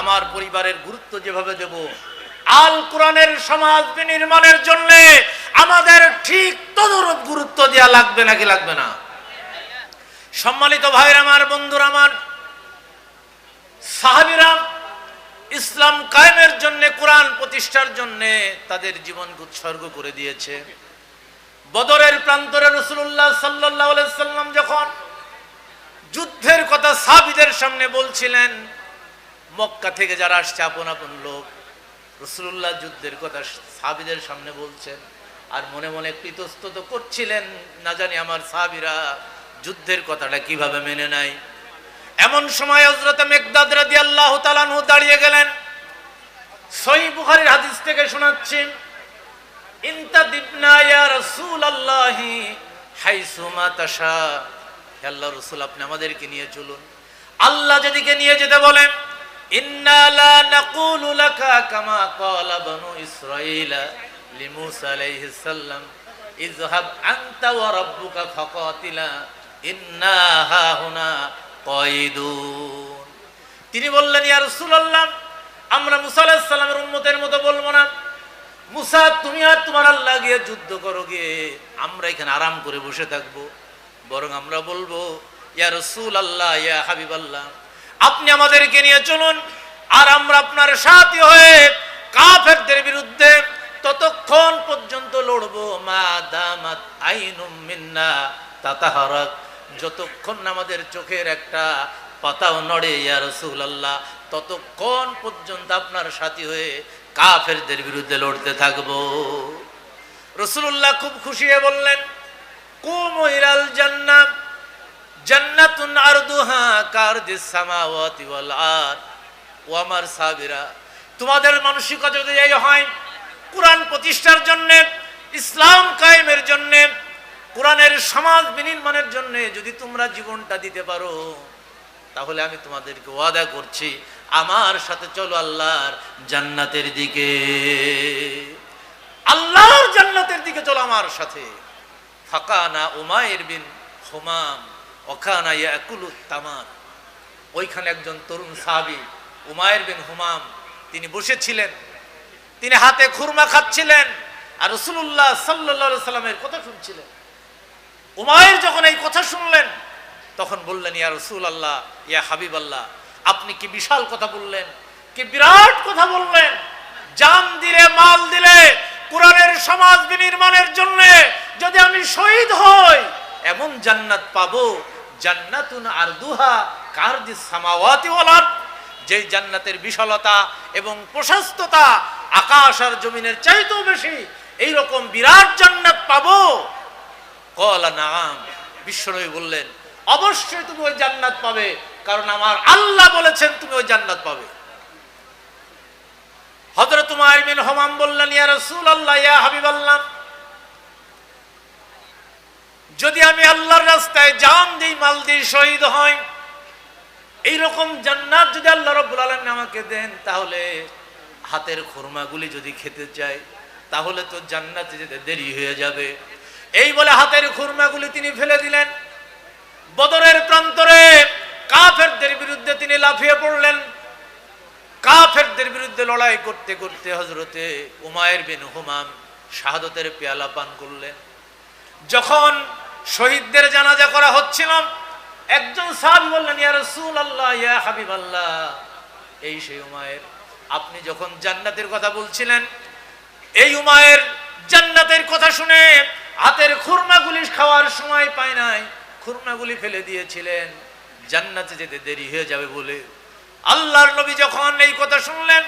আমার পরিবারের গুরুত্ব যেভাবে দেব, আল কোরআনের সমাজ বিনির্মাণের জন্য আমাদের ঠিক তদরূপ গুরুত্ব দেওয়া লাগবে নাকি লাগবে না? সম্মানিত ভাইয়ের আমার, বন্ধুরা আমার, সাহাবিরা ইসলাম কায়েমের জন্য, কোরআন প্রতিষ্ঠার জন্য তাদের জীবনকে উৎসর্গ করে দিয়েছে। বদরের প্রান্তরে রসুল্লাহ সাল্লাহ সাল্লাম যখন যুদ্ধের কথা সাবিদের সামনে বলছিলেন মক্কা থেকে যারা আসছে, আপন আপন লোক। রসুল্লাহ যুদ্ধের কথা সাবিদের সামনে বলছেন, আর মনে মনে কৃতস্তত করছিলেন, না জানি আমার সাবিরা যুদ্ধের কথাটা কীভাবে মেনে নেয়। এমন সময় হজরত মেঘদাদ রাদি আল্লাহ তালানহু দাঁড়িয়ে গেলেন। সই বুখারির হাদিস থেকে শোনাচ্ছি, ইনতা দিবনা ইয়া রাসূলুল্লাহি হাইসুমা তাশা। আল্লাহ রাসূল, আপনি আমাদেরকে নিয়ে চলুন। আল্লাহ যেদিকে নিয়ে যেতে বলেন তিনি বললেন, ইয়া আমরা মুসা উম্মতের মতো বলব না। মুসা, তুমি আর তোমার আল্লাহ গিয়ে যুদ্ধ করো গিয়ে, আমরা এখানে আরাম করে বসে থাকব। বরং আমরা বলব, ইয়া আল্লাহ ইয়া হাবিব আল্লাহ আপনি আমাদেরকে নিয়ে চলুন, আর আমরা আপনার সাথী হয়ে কাফেরদের বিরুদ্ধে ততক্ষণ পর্যন্ত লড়বো। মা দামাত আইনুম মিন্না তাতাহারাক। যতক্ষণ আমাদের চোখের একটা পাতাও নড়ে, ইয়া রসুল আল্লাহ ততক্ষণ পর্যন্ত আপনার সাথী হয়ে কাফেরদের বিরুদ্ধে লড়তে থাকব। রসুল্লাহ খুব খুশি হয়ে বললেন কুমইরাল জান্নাত জান্নাতুন আরদুহা কারদিস সামাওয়াতি ওয়াল আরদ? ও আমার সাবিরা তোমাদের মানসিকতা যদি এই হয়, কোরআন প্রতিষ্ঠার জন্য, ইসলাম কায়েমের জন্য, কোরআনের সমাজ বিনির্মাণের জন্য যদি তোমরা জীবনটা দিতে পারো, তাহলে আমি তোমাদেরকে ওয়াদা করছি, আমার সাথে চলো আল্লাহর জান্নাতের দিকে। আল্লাহর জান্নাতের দিকে চলো আমার সাথে। ফাকানা উমায়ের বিন হুমাম। ওইখানে একজন তরুণ সাহাবী উমায়ের বিন হুমাম, তিনি বসেছিলেন। তিনি হাতে খুরমা খাচ্ছিলেন আর রসুল্লাহ সাল্লাহ সাল্লামের কথা শুনছিলেন। উমায়ের যখন এই কথা শুনলেন, তখন বললেন, ইয়া রসুল আল্লাহ ইয়া হাবিব আল্লাহ আপনি কি বিশাল কথা বললেন, কি বিরাট কথা বললেন? জান দিলে, মাল দিলে, কোরআনের সমাজ বিনির্মাণের জন্য যদি আমি শহীদ হই, এমন জান্নাত পাবো জান্নাতুন আরদুহা কারদিস সামাওয়াতি ওয়াল আরদ। যেই জান্নাতের বিশালতা এবং প্রশস্ততা আকাশ আর জমিনের চাইতেও বেশি এই রকম বিরাট জান্নাত পাবো। কলা নাম বিশ্বনবী বললেন, অবশ্যই তুমি ওই জান্নাত পাবে, কারণ আমার আল্লাহ বলেছেন তুমি ওই জান্নাত পাবে। হযরত উমাইর বিন হমাম বললেন, ইয়া রাসূলুল্লাহ, ইয়া হাবিবাল্লাহ। যদি আমি আল্লাহর রাস্তায় জান দিই, মাল দিই, শহীদ হই এই রকম জান্নাত যদি আল্লাহ রাব্বুল আলামিন আমাকে দেন, তাহলে হাতের খুরমাগুলি যদি খেতে চাই তাহলে তো জান্নাতে যেতে দেরি হয়ে যাবে। এই বলে হাতের খুরমাগুলি তিনি ফেলে দিলেন। বদরের প্রান্তরে কাফেরদের বিরুদ্ধে তিনি লাফিয়ে পড়লেন। কাফেরদের বিরুদ্ধে লড়াই করতে করতে হজরতে উমায়ের বিন হুমাম শাহাদতের পেয়ালা পান করলেন। যখন শহীদদের জানাজা করা হচ্ছিল একজন সাহাবী বললেন, ইয়া রাসূলুল্লাহ, ইয়া হাবিবাল্লাহ। এই সেই উমায়ের, আপনি যখন জান্নাতের কথা বলছিলেন, এই উমায়ের জান্নাতের কথা শুনে হাতের খুরমাগুলি খাওয়ার সময় পায় নাই। খুরমাগুলি ফেলে দিয়েছিলেন। জান্নাতে যেতে দেরি হয়ে যাবে বলে আল্লাহর নবী যখন এই কথা শুনলেন,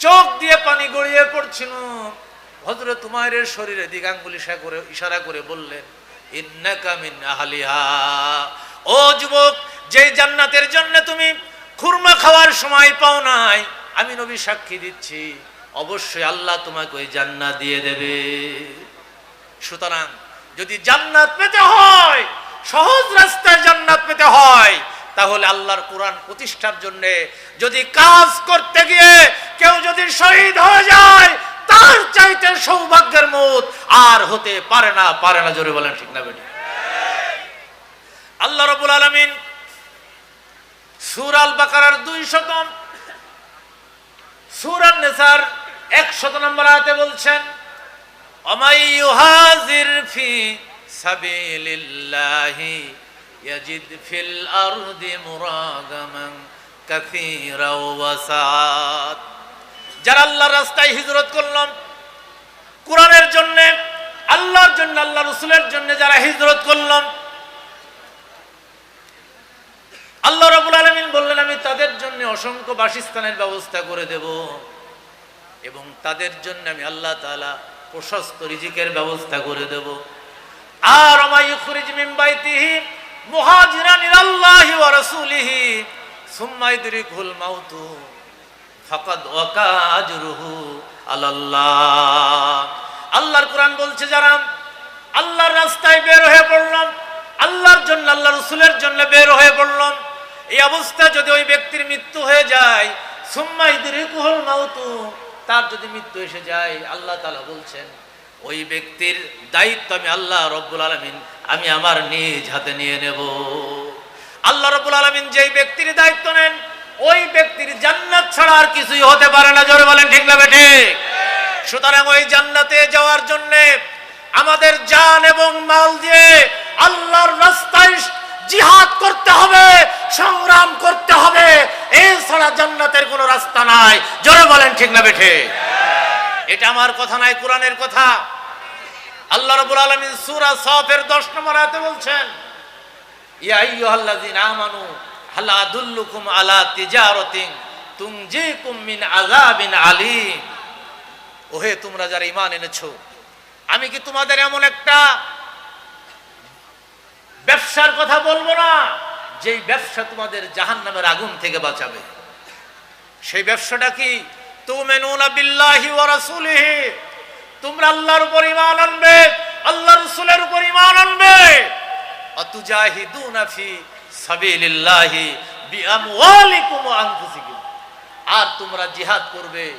চোখ দিয়ে পানি গড়িয়ে পড়ছিল। হজরত উমায়ের শরীরে দিগাঙ্গুলি করে ইশারা করে বললেন ও যুবক, যে জান্নাতের জন্য তুমি খুরমা খাওয়ার সময় পাও নাই, আমি নবী সাক্ষী দিচ্ছি, অবশ্যই আল্লাহ তোমাকে ওই জান্নাত দিয়ে দেবে। সুতরাং যদি জান্নাত পেতে হয়, সহজ রাস্তায় জান্নাত পেতে হয়, তাহলে আল্লাহর কোরআন প্রতিষ্ঠার জন্য যদি কাজ করতে গিয়ে কেউ যদি শহীদ হয়ে যায় তার চাইতে সৌভাগ্যের মত আর হতে পারে না পারে না, জোরে বলেন ঠিক না বেটি আল্লাহ রবুল আলমিন সুর আল বাকারার দুই শতম সুরান নেসার একশত নম্বর আয়াতে বলছেন, অমাই যারা আল্লাহর রাস্তায় হিজরত করলাম, কোরআনের জন্য, আল্লাহর জন্য, আল্লাহ রসুলের জন্য যারা হিজরত করলাম, আল্লাহ রাবুল আলমিন বললেন, আমি তাদের জন্য অসংখ্য বাসস্থানের ব্যবস্থা করে দেব এবং তাদের জন্য আমি আল্লাহ তাআলা প্রশস্ত রিজিকের ব্যবস্থা করে দেব। আর আমায় খুরিজ মিন বাইতিহি মুহাজিরান ইলাল্লাহি ওয়া রাসূলিহি, সুম্মা ইদরিকুল মাউতু। ফাকাদ ওয়াকা আজরুহু আলাল্লাহ। আল্লাহর কোরআন বলছে, যারা আল্লাহর রাস্তায় বের হয়ে পড়লাম, আল্লাহর জন্য আল্লাহ রসুলের জন্য বের হয়ে পড়লাম, এই অবস্থা যদি ওই ব্যক্তির মৃত্যু হয়ে যায়, সুম্মা ইদরিকুহুল মাউতু, তার যদি মৃত্যু এসে যায়, আল্লাহ তাআলা বলছেন, ওই ব্যক্তির দায়িত্ব আমি আল্লাহ রব্বুল আলমিন, আমি আমার নিজ হাতে নিয়ে নেব। আল্লাহ রব্বুল আলমিন যেই ব্যক্তির দায়িত্ব নেন ওই ব্যক্তির জান্নাত ছাড়া আর কিছুই হতে পারে না। জোরে বলেন, ঠিক না বেঠে সুতরাং ওই জান্নাতে যাওয়ার জন্য আমাদের জান এবং মাল দিয়ে আল্লাহর রাস্তায় জিহাদ করতে হবে, সংগ্রাম করতে হবে। এছাড়া জান্নাতের কোনো রাস্তা নাই। জোরে বলেন, ঠিক না বেঠে এটা আমার কথা নাই কোরআনের কথা। আল্লাহ রাব্বুল আলামিন সূরা সাফের 10 নম্বর আয়াতে বলছেন, ইয়া আইয়ুহাল্লাযিনা আমানু হাল আদুল্লুকুম আলা তিজারাতিন তুনজিকুম মিন আযাবিন আলীম। ওহে, তোমরা যারা ঈমান এনেছো, আমি কি তোমাদের এমন একটা ব্যবসার কথা বলব না, যেই ব্যবসা তোমাদের জাহান্নামের আগুন থেকে বাঁচাবে? সেই ব্যবসাটা কি? তোমরা আল্লাহর উপর ঈমান আনবে, আল্লাহর রাসূলের উপর ঈমান আনবে। আর তোমরা জিহাদ করবে,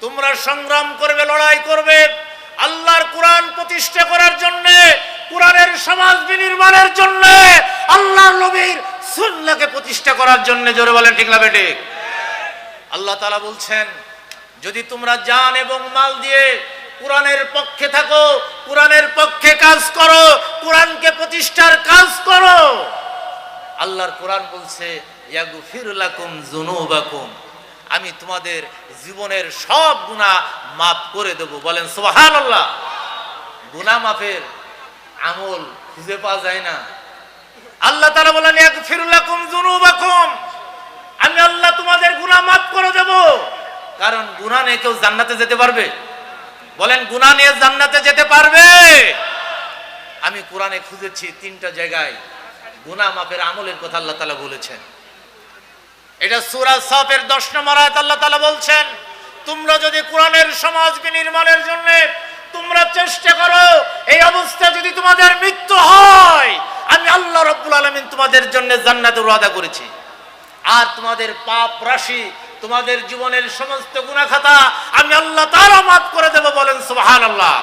তোমরা সংগ্রাম করবে, লড়াই করবে আল্লাহর কোরআন প্রতিষ্ঠা করার জন্য, কোরআনের সমাজ বিনির্মাণের জন্য আল্লাহর নবীর সুন্নাহকে প্রতিষ্ঠা করার জন্য, জোরে বলেন ঠিক না বেটে আল্লাহ তাআলা বলছেন, যদি তোমরা জান এবং মাল দিয়ে কোরআনের পক্ষে থাকো, কোরআনের পক্ষে কাজ করো, কোরআনকে প্রতিষ্ঠার কাজ করো। আল্লাহর কোরআন বলছে যুনুবাকুম। আমি তোমাদের জীবনের সব গুনাহ মাফ করে দেব। বলেন, সুবহানাল্লাহ। গুনাহ মাফের আমল খুঁজে পাওয়া যায় না। আল্লাহ তারা বলেন, ইয়াগফির লাকুম যুনুবাকুম। আমি আল্লাহ তোমাদের গুনাহ মাফ করে দেব। কারণ গুনাহ নিয়ে কেউ জান্নাতে যেতে পারবে? বলেন, গুনাহ নিয়ে জান্নাতে যেতে পারবে? আমি কোরআনে খুঁজেছি তিনটা জায়গায়। গুনাহ মাফের আমলের কথা আল্লাহ তাআলা বলেছেন। এটা সূরা সাফের 10 নম্বর আয়াত আল্লাহ তাআলা বলছেন, তোমরা যদি কোরআনের সমাজ বিনির্মাণের জন্য তোমরা চেষ্টা করো, এই অবস্থা যদি তোমাদের মৃত্যু হয়, আমি আল্লাহ রাব্বুল আলামিন তোমাদের জন্য জান্নাতের ওয়াদা করেছি। আর তোমাদের পাপ রাশি, তোমাদের জীবনের সমস্ত গুনাহ খাতা আমি আল্লাহ তাআলা মাফ করে দেব বলেন সুবহানাল্লাহ।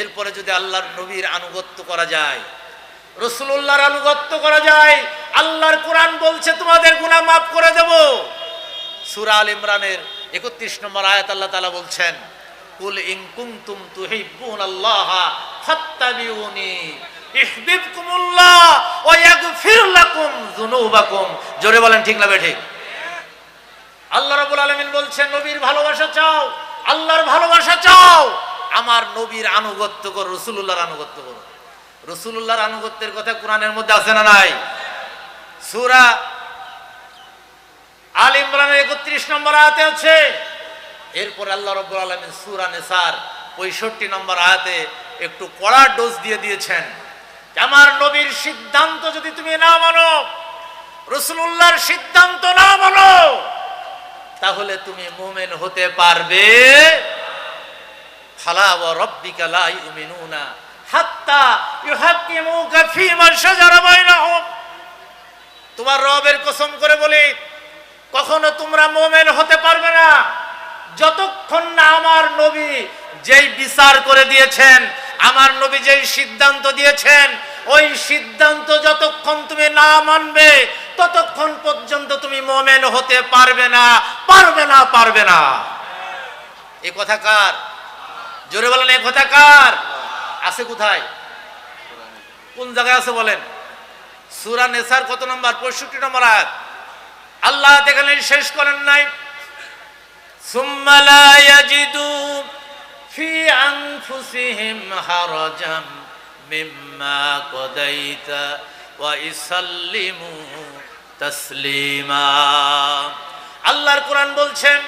এরপরে যদি আল্লাহর নবীর আনুগত্য করা যায় রসুল্লাহর আনুগত্য করা যায়। আল্লাহর কোরআন বলছে, তোমাদের গুনাহ মাফ করে দেব। সূরা আল ইমরানের 31 নম্বর আয়াত আল্লাহ তালা বলছেন, কুল ইন কুনতুম তুহিব্বুনাল্লাহ ফাত্তাবিউনি ইহবিবকুমুল্লাহ ওয়া ইয়াগফির লাকুম যুনুবাকুম। জোরে বলেন, ঠিক না ঠিক আল্লাহ রাব্বুল আলামিন বলছেন, নবীর ভালোবাসা চাও, আল্লাহর ভালোবাসা চাও। আমার নবীর আনুগত্য করো, রসুল্লাহর আনুগত্য করো। রসুল্লাহর আনুগত্যের কথা কোরআনের মধ্যে আছে না নাই? সুরা আল ইমরানের একত্রিশ নম্বর আয়াতে আছে। এরপর আল্লাহ রব্বুল আলমিন সূরা নেসার পঁয়ষট্টি নম্বর আয়াতে একটু কড়া ডোজ দিয়ে দিয়েছেন। আমার নবীর সিদ্ধান্ত যদি তুমি না মানো, রসুল্লাহর সিদ্ধান্ত না মানো, তাহলে তুমি মোমেন হতে পারবে। ফালা ওয়া রাব্বিকা লা ইউমিনুনা। তোমার রবের কসম করে বলি, কখনো তোমরা মোমেন হতে পারবে না। যতক্ষণ না আমার নবী যেই বিচার করে দিয়েছেন, আমার নবী যেই সিদ্ধান্ত দিয়েছেন, ওই সিদ্ধান্ত যতক্ষণ তুমি না মানবে, ততক্ষণ পর্যন্ত তুমি মোমেন হতে পারবে না পারবে না পারবে না। এ কথা কার? জোরে বলেন, এ কথা কার? আছে কোথায়? কোন জায়গায় আছে বলেন? সুরা নেসার কত নম্বর? পঁয়ষট্টি নম্বর আয়াত। আল্লাহ এখানে শেষ করেন নাই। মিম্মা ওয়া ইসাল্লিমু আল্লাহর কোরআন বলছেন,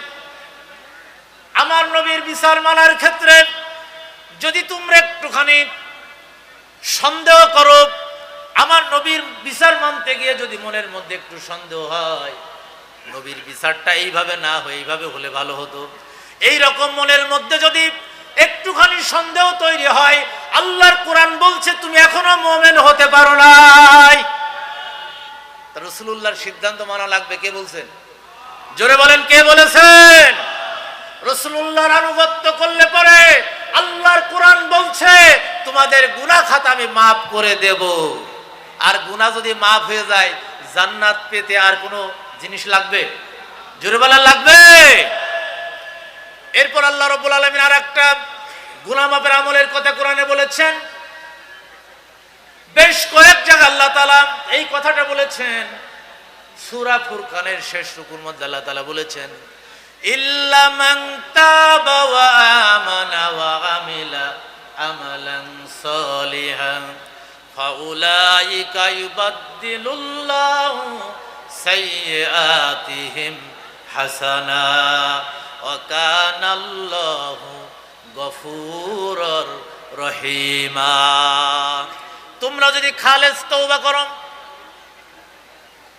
আমার নবীর বিচার মানার ক্ষেত্রে যদি তোমরা একটুখানি সন্দেহ করো, আমার নবীর বিচার মানতে গিয়ে যদি মনের মধ্যে একটু সন্দেহ হয়, নবীর বিচারটা এইভাবে না হয়ে এইভাবে হলে ভালো হতো। এই রকম মনের মধ্যে যদি একটুখানি সন্দেহ তৈরি হয়, আল্লাহর কোরআন বলছে, তুমি এখনও মোমেন হতে পারো নাই। রসুল্লাহর সিদ্ধান্ত মানা লাগবে, কে বলছেন? জোরে বলেন, কে বলেছেন? রসুল্লাহর আনুগত্য করলে পরে আল্লাহর কোরআন বলছে, তোমাদের গুনাহ খাতা আমি মাফ করে দেব। আর গুনাহ যদি মাফ হয়ে যায়, জান্নাত পেতে আর কোনো জিনিস লাগবে? জোরবেলা লাগবে? এরপর আল্লাহ রব্বুল আলমিন আর একটা গুনাহ মাফের আমলের কথা কোরআনে বলেছেন। বেশ কয়েক জায়গা আল্লাহ তালা এই কথাটা বলেছেন। সুরা ফুরকানের শেষ রুকুর মধ্যে আল্লাহ তালা বলেছেন ইল্লা মান তাবা ওয়া আমানা ওয়া আমিলা আমালান সলিহান ফাউলাইকা ইউবাদদিলুল্লাহু সাইয়্যাতিহিম হাসানা, ওয়া তোমরা যদি খালেস তওবা করো,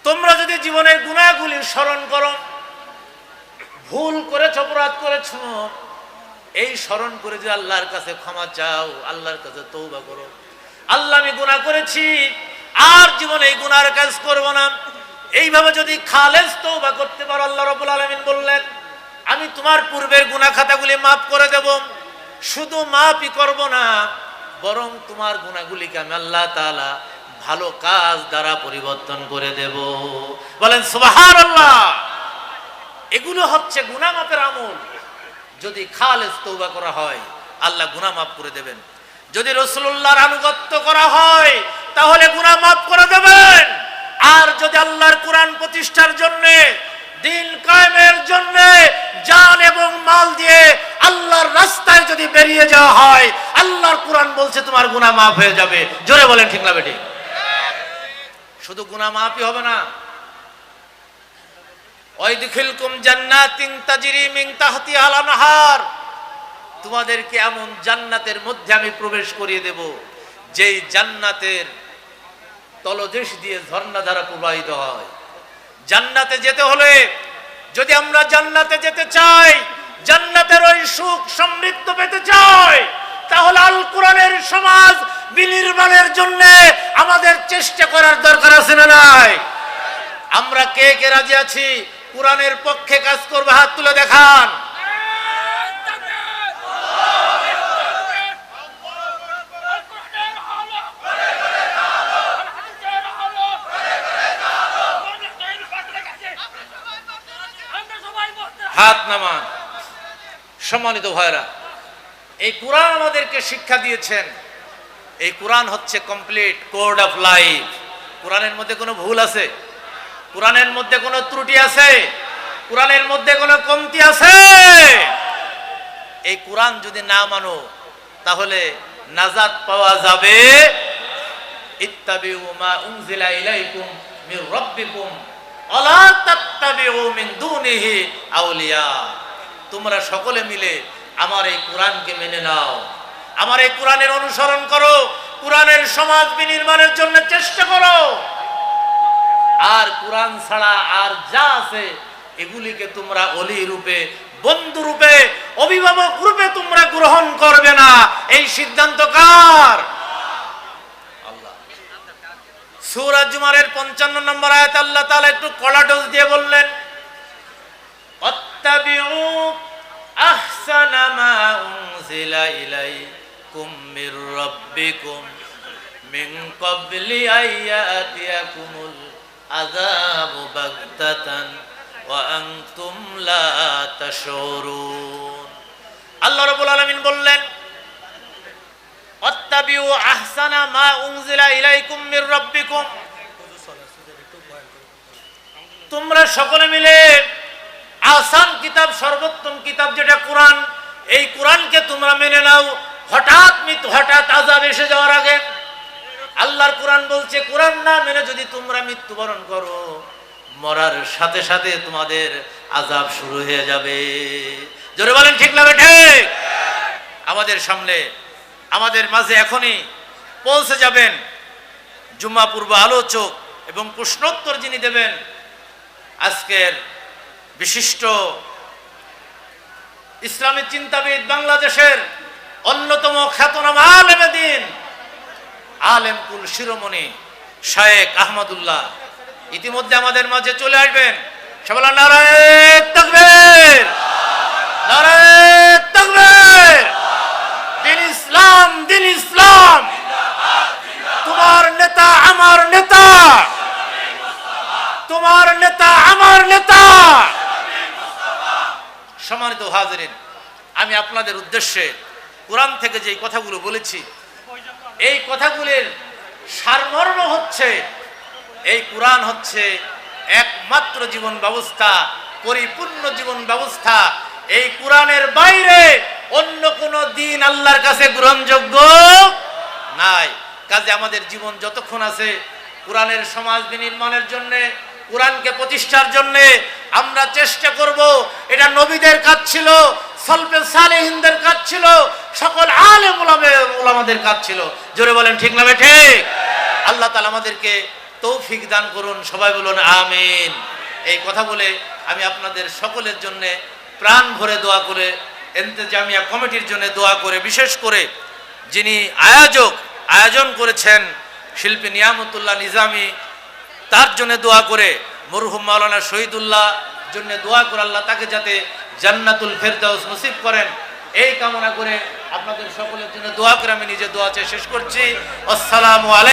তোমরা যদি জীবনের গুণাগুলি স্মরণ করো ভুল করেছ, অপরাধ করেছ, এই স্মরণ করে যে আল্লাহর কাছে ক্ষমা চাও, আল্লাহর কাছে তৌবা করো। আল্লাহ, আমি গুনাহ করেছি, আর জীবনে এই গুনার কাজ করব না। এইভাবে যদি খালেজ তৌবা করতে পারো, আল্লাহ রবুল আলমিন বললেন, আমি তোমার পূর্বের গুনাহ খাতাগুলি মাফ করে দেব। শুধু মাফই করব না, বরং তোমার গুণাগুলিকে আমি আল্লাহ তাআলা ভালো কাজ দ্বারা পরিবর্তন করে দেব। বলেন, সুবহানাল্লাহ! এগুলো হচ্ছে গুনাহ মাপের আমল। যদি খালেজ তৌবা করা হয়, আল্লাহ গুনাহ মাফ করে দেবেন। যদি রসুল্লাহর আনুগত্য করা হয়, তাহলে গুনাহ মাফ করে দেবেন। আর যদি আল্লাহর কোরআন প্রতিষ্ঠার জন্য, দিন কায়েমের জন্য জান এবং মাল দিয়ে আল্লাহর রাস্তায় যদি বেরিয়ে যাওয়া হয়, আল্লাহর কোরআন বলছে তোমার গুনাহ মাফ হয়ে যাবে। জোরে বলেন ঠিক না বেটি শুধু গুনাহ মাফই হবে না ওয়াইদখিলকুম জান্নাতিন তাজরি মিন তাহতিহাল আনহার তোমাদেরকে এমন জান্নাতের মধ্যে আমি প্রবেশ করিয়ে দেব, যেই জান্নাতের তলদেশ দিয়ে ঝর্ণা দ্বারা প্রবাহিত হয়। জান্নাতে যেতে হলে যদি আমরা জান্নাতে যেতে চাই, জান্নাতের ওই সুখ সমৃদ্ধ পেতে চাই, তাহলে আল কোরআনের সমাজ বিনির্মাণের জন্য আমাদের চেষ্টা করার দরকার আছে না নাই? আমরা কে কে রাজি আছি? কোরআনের পক্ষে কাজ করবে, হাত তুলে দেখান। হাত নামান। সম্মানিত ভয়রা এই কোরআন আমাদেরকে শিক্ষা দিয়েছেন। এই কোরআন হচ্ছে কমপ্লিট কোড অফ লাইফ। কোরআনের মধ্যে কোনো ভুল আছে? কোরআনের মধ্যে কোনো ত্রুটি আছে? কোরআনের মধ্যে কোনো কমতি আছে? এই কোরআন যদি না মানো, তাহলে নাজাত পাওয়া যাবে? ইত্তাবিউ মা উনজিলা ইলাইকুম মির রাব্বিকুম ওয়ালা তাত্তাবিউ মিন দুনিহি আউলিয়া। তোমরা সকলে মিলে আমার এই কোরআনকে মেনে নাও। আমার এই কোরআনের অনুসরণ করো, কোরআনের সমাজ বিনির্মাণের জন্য চেষ্টা করো। আর কোরআন ছাড়া আর যা আছে, এগুলিকে তোমরা অলি রূপে, বন্ধু রূপে, অভিভাবক রূপে তোমরা গ্রহণ করবে না। এই সিদ্ধান্ত কার? 55 নম্বর আয়াত আল্লাহ একটু কড়া ডোজ দিয়ে বললেন, অত্তাবিউ আহসানা মা উনজিলা ইলাইকুম মির রাব্বিকুম মিন আইয়াতিয়াকুমুল আযাবু বাগতাতান ওয়া আনতুম লা আল্লাহ রাব্বুল আলামিন বললেন অত্তাবিউ আহসানা মা উনজিলা ইলাইকুম মির রাব্বিকুম। তোমরা সকলে মিলে আসান কিতাব, সর্বোত্তম কিতাব যেটা কোরআন, এই কোরআনকে তোমরা মেনে নাও। হঠাৎ হঠাৎ আজাব এসে যাওয়ার আগে আল্লাহর কোরআন বলছে, কোরআন না মেনে যদি তোমরা মৃত্যুবরণ করো, মরার সাথে সাথে তোমাদের আজাব শুরু হয়ে যাবে। জোরে বলেন, ঠিক লাগবে ঠিক আমাদের সামনে, আমাদের মাঝে এখনই পৌঁছে যাবেন জুম্মা পূর্ব আলোচক এবং প্রশ্নোত্তর যিনি দেবেন, আজকের বিশিষ্ট ইসলামী চিন্তাবিদ বাংলাদেশের অন্যতম খ্যাতনামা আলেমে দিন আলেম কুল শিরোমণি শায়েক আহমদুল্লাহ। ইতিমধ্যে আমাদের মাঝে চলে আসবেন। সবাই নারায়ণ তাকবীর! নারায়ণ তাকবীর! দিন ইসলাম দিন ইসলাম! তোমার নেতা, আমার নেতা! তোমার নেতা, আমার নেতা! সম্মানিত হাজরিন, আমি আপনাদের উদ্দেশ্যে কোরআন থেকে যে কথাগুলো বলেছি এই কথাগুলির সারমর্ম হচ্ছে, এই কোরআন হচ্ছে একমাত্র জীবন ব্যবস্থা, পরিপূর্ণ জীবন ব্যবস্থা। এই কোরআনের বাইরে অন্য কোনো দিন আল্লাহর কাছে গ্রহণযোগ্য নাই। কাজে আমাদের জীবন যতক্ষণ আছে, কোরআনের সমাজ বিনির্মাণের জন্য, কোরআনকে প্রতিষ্ঠার জন্য আমরা চেষ্টা করব। এটা নবীদের কাজ ছিল সালেহিনদের কাজ ছিল, সকল আলেম ওলামে- ওলামাদের কাজ ছিল। জোরে বলেন, ঠিক না ঠিক? আল্লাহ তালা আমাদেরকে তৌফিক দান করুন, সবাই বলুন আমিন। এই কথা বলে আমি আপনাদের সকলের জন্য প্রাণ ভরে দোয়া করে, এন্তেজামিয়া কমিটির জন্য দোয়া করে, বিশেষ করে যিনি আয়োজক, আয়োজন করেছেন শিল্পী নিয়ামতুল্লাহ নিজামি, তার জন্য দোয়া করে, মরহুম মাওলানা শহীদুল্লাহ জন্য দোয়া করে আল্লাহ তাকে যাতে জান্নাতুল ফেরদাউস নসিব করেন। এই কামনা করে আপনাদের সকলের জন্য দোয়া করে আমি নিজে দোয়া চেয়ে শেষ করছি। আসসালামু আলাইকুম।